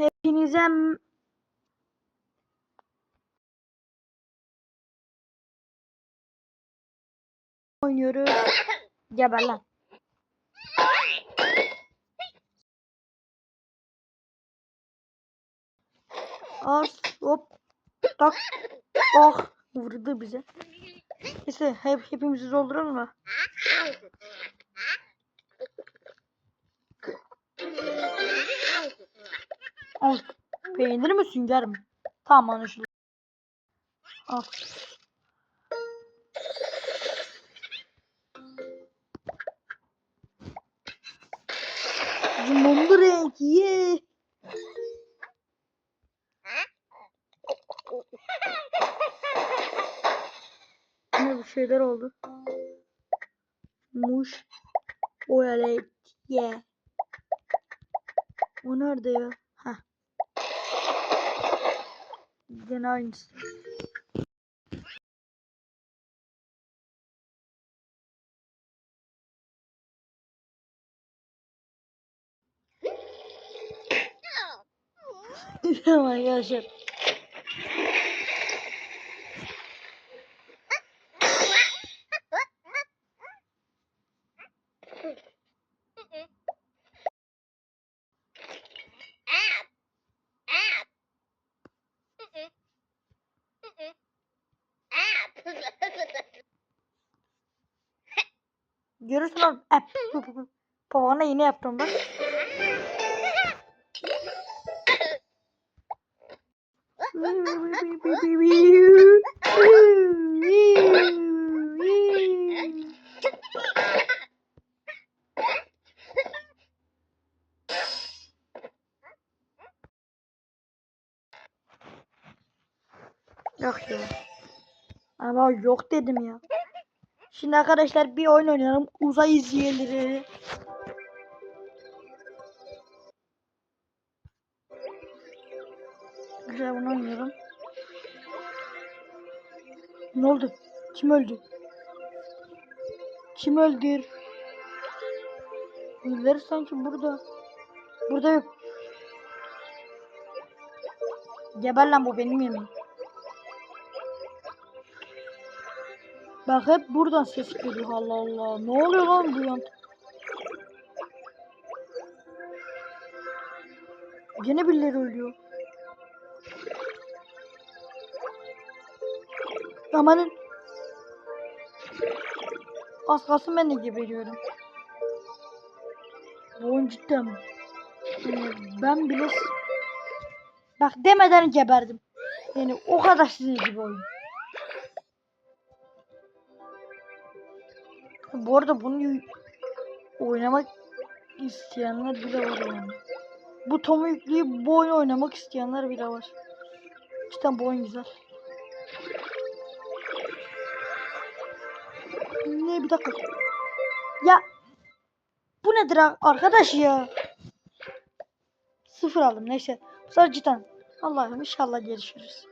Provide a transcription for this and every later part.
Hepinize oynuyoruz. Geber lan. Ars hop tak oh vurdu bize. Neyse hep hepimizi dolduralım mı? Al. Peynir mi sünger mi? Tamam anlaşıldı. Al. Limonlu renk ye. Ne bir şeyler oldu. Muş. Oyalet ye. O nerede ya? Gene aynısı. Tamam. Görürsün oğlum. Hep. Babana yine yaptım bak. Yok ya. Ama yok dedim ya. Şimdi arkadaşlar bir oyun oynayalım. Uzay izleyeleri. Güzel bunu oynuyorum. Ne oldu? Kim öldü? Kim öldür? Birileri sanki burada. Burada yok. Geber lan bu benim yemeğim. Bak hep buradan ses geliyor Allah Allah. Ne oluyor lan bu yan? Gene birileri ölüyor. Amanın. Az kalsın ben de geberiyorum. Bu oyun cidden? Yani ben bile Bak demeden geberdim. Yani o kadar sinirli bir oyun. Bu arada bunu oynamak isteyenler bile var yani. Bu Tom'u yükleyip bu oyunu oynamak isteyenler bile var. Cidden bu oyun güzel. Ne bir dakika. Ya bu nedir ar- arkadaş ya? Sıfır aldım neyse. Bu sefer cidden. Allah'ım inşallah gelişiriz.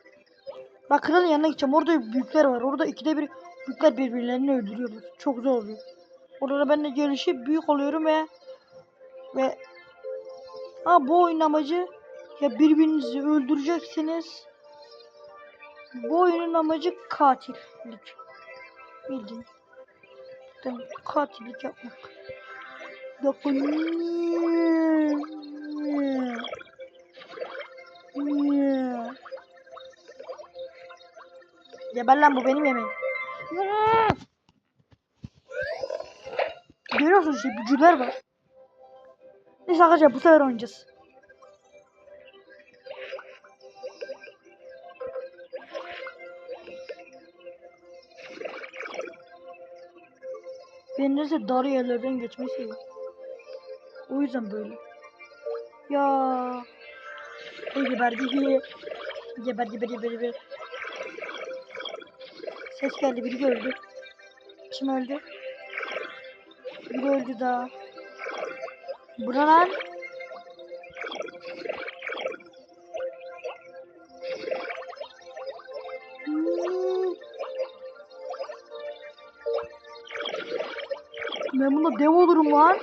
Bak kralın yanına gideceğim. Orada büyükler var. Orada ikide bir büyükler birbirlerini öldürüyorlar. Çok zor oluyor. Orada da ben de gelişip büyük oluyorum ve ve ha bu oyun amacı ya birbirinizi öldüreceksiniz. Bu oyunun amacı katillik. Bildiğin. Mi? Katillik yapmak. Yapın. Geber lan bu benim yemeğim. Görüyorsunuz işte bücüler var. Neyse arkadaşlar bu sefer oynayacağız. Ben neyse dar yerlerden geçmeyi seviyorum. O yüzden böyle. Ya. Geberdi. Hi. Geber geber geber geber. Ses geldi biri öldü. Kim öldü? Biri öldü daha. Bura lan. Hmm. Ben bunda dev olurum lan.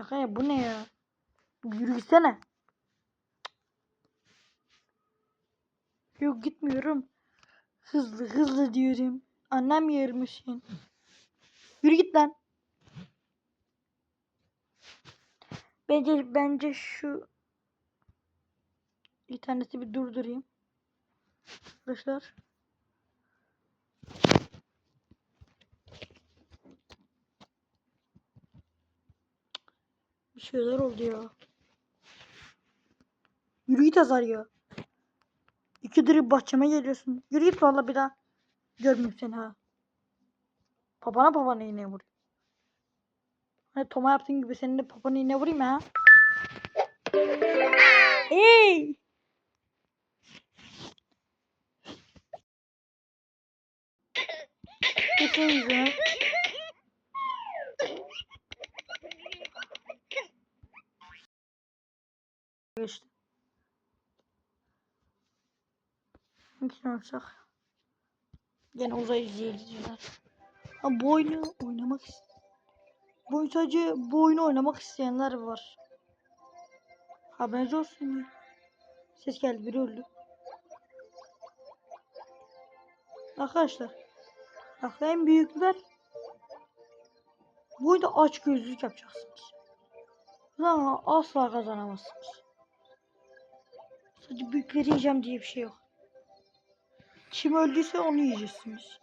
Ya kaya bu ne ya? Yürü gitsene. Yok gitmiyorum. Hızlı hızlı diyorum. Annem yer misin? Yürü git lan. Bence bence şu interneti bir durdurayım. Arkadaşlar. Bir şeyler oldu ya. Yürü git Azar ya. İkidir bahçeme geliyorsun. Yürü git valla bir daha. Görmeyeyim seni ha. Papana papana iğne vur. Hani Toma yaptığın gibi senin de papana iğne vurayım ha. Hey! Kesinlikle. Geçti. Hangisini oynasak? Gene uzay izleyiciler. Ha bu oyunu oynamak Bu oyun sadece bu oyunu oynamak isteyenler var. Haberiniz olsun ya. Ses geldi biri öldü. Arkadaşlar. Bak en büyükler bu oyunda aç gözlük yapacaksınız. Ama asla kazanamazsınız. Sadece büyükleri yiyeceğim diye bir şey yok. Kim öldüyse onu yiyeceksiniz.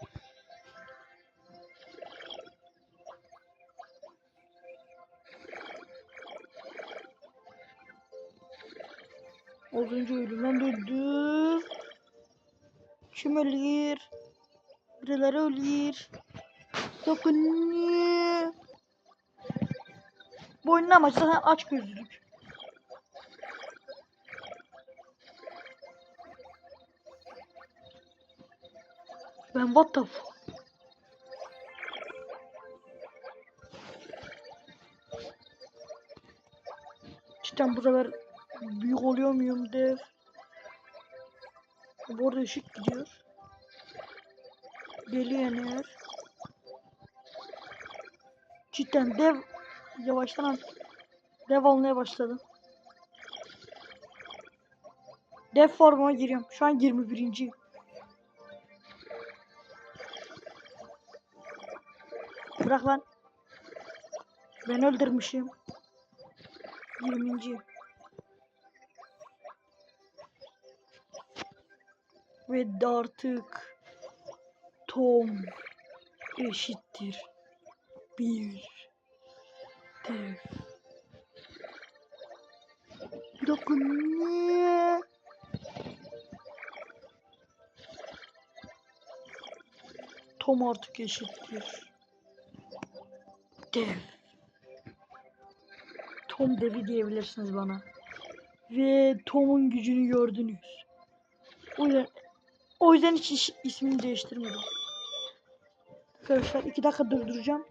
Az önce ölümden döndü. Kim ölür? Birileri ölür. Dokun. Bu oyunun amacı zaten aç gözlülük. Ben what the fuck? Cidden bu sefer büyük oluyor muyum dev? Bu arada ışık gidiyor. Geliyor eğer. Cidden dev yavaştan dev olmaya başladı. Dev formuma giriyorum. Şu an 21. Bırak lan. Ben öldürmüşüm. 20. Ve artık Tom eşittir bir dev. Niye? Tom artık eşittir. Dev. Tom devi diyebilirsiniz bana. Ve Tom'un gücünü gördünüz. O yüzden, o yüzden hiç iş- ismini değiştirmedim. Arkadaşlar iki dakika durduracağım.